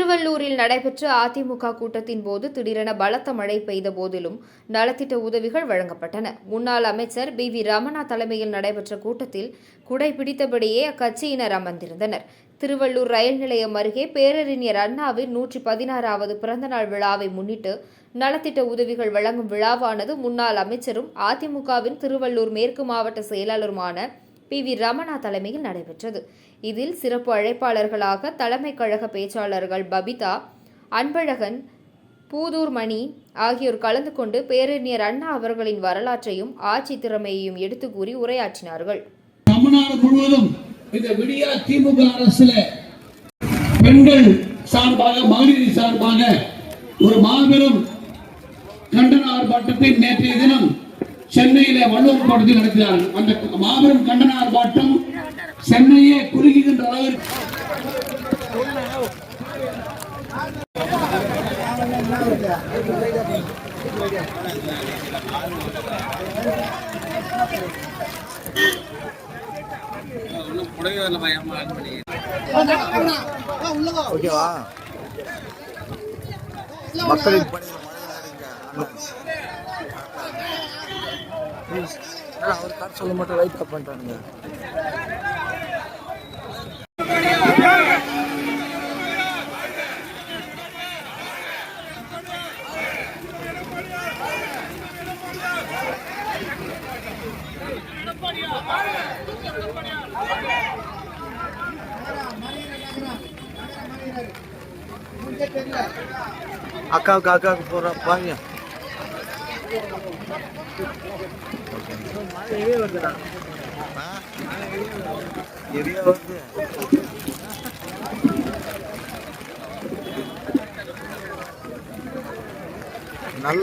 திருவள்ளூரில் நடைபெற்ற அதிமுக கூட்டத்தின் போது திடீரென பலத்த மழை பெய்த போதிலும் நலத்திட்ட உதவிகள் வழங்கப்பட்டன. முன்னாள் அமைச்சர் பி. வி. ரமணா தலைமையில் நடைபெற்ற கூட்டத்தில் குடை பிடித்தபடியே அக்கட்சியினர் அமர்ந்திருந்தனர். திருவள்ளூர் ரயில் நிலையம் அருகே பேரறிஞர் அண்ணாவின் நூற்றி பதினாறாவது பிறந்தநாள் விழாவை முன்னிட்டு நலத்திட்ட உதவிகள் வழங்கும் விழாவானது முன்னாள் அமைச்சரும் அதிமுகவின் திருவள்ளூர் மேற்கு மாவட்ட செயலாளருமான பி வி ரமணா தலைமையில் நடைபெற்றது. இதில் சிறப்பு அழைப்பாளர்களாக தலைமை கழக பேச்சாளர்கள் பபிதா அன்பழகன் பூதூர் மணி ஆகியோர் கலந்து கொண்டு பேரறிஞர் அண்ணா அவர்களின் வரலாற்றையும் ஆட்சி திறமையையும் எடுத்து கூறி உரையாற்றினார்கள். தமிழ்நாடு முழுவதும் இந்த விடியா திமுக அரசுல பெண்கள் சார்பாக மகளிர் சார்பாக ஒரு மாபெரும் கண்டன ஆர்ப்பாட்டத்தை நேற்றைய தினம் வள்ளுவர் கோட்டத்தில் நடத்தினார்கள். அந்த மாபெரும் கண்டன ஆர்ப்பாட்டம் சென்னையே குறுகுகின்ற அளவிற்கு ஓகேவா? ப்ளீஸ் அவர் கார் சொல்ல மட்டும் ரைட் கப் பண்ணிட்டானுங்க அக்காவுக்கு அக்காவுக்கு போகிற பாருங்க. எரிய வருது